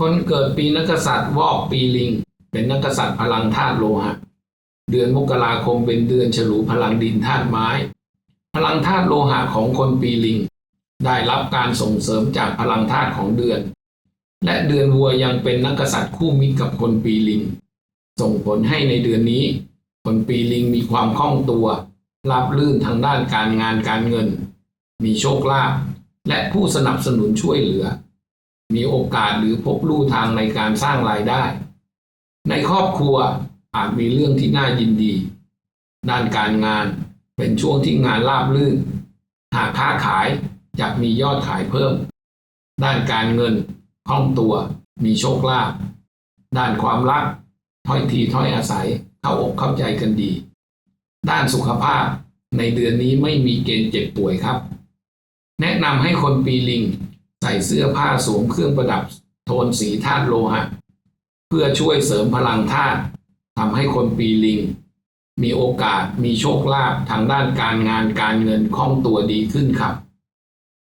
คนเกิดปีนักษัตริย์วอกปีลิง เป็นนักษัตริย์พลังธาตุโลหะ เดือนมกราคมเป็นเดือนฉลูพลังดินธาตุไม้ พลังธาตุโลหะของคนปีลิง ได้รับการส่งเสริมจากพลังธาตุของเดือน และเดือนวัวยังเป็นนักษัตริย์คู่มิตรกับคนปีลิง ส่งผลให้ในเดือนนี้ คนปีลิงมีความคล่องตัวราบลื่นทางด้านการงานการเงิน มีโชคลาภและผู้สนับสนุนช่วยเหลือ มีโอกาสหรือพบลู่ทางในการสร้างรายได้ ในครอบครัวอาจมีเรื่องที่น่ายินดี ด้านการงานเป็นช่วงที่งานราบรื่น หากค้าขายจะมียอดขายเพิ่ม ด้านการเงินคล่องตัว มีโชคลาภด้านความรัก ถ้อยทีถ้อยอาศัยเข้าอกเข้าใจกันดี ด้านสุขภาพในเดือนนี้ไม่มีเกณฑ์เจ็บป่วยครับ แนะนำให้คนปีลิง ใส่เสื้อผ้าสวมเครื่องประดับ โทนสีธาตุโลหะ เพื่อช่วยเสริมพลังธาตุทำให้คนปีลิง มีโอกาสมีโชคลาภทางด้านการงานการเงินคล่องตัวดีขึ้นครับ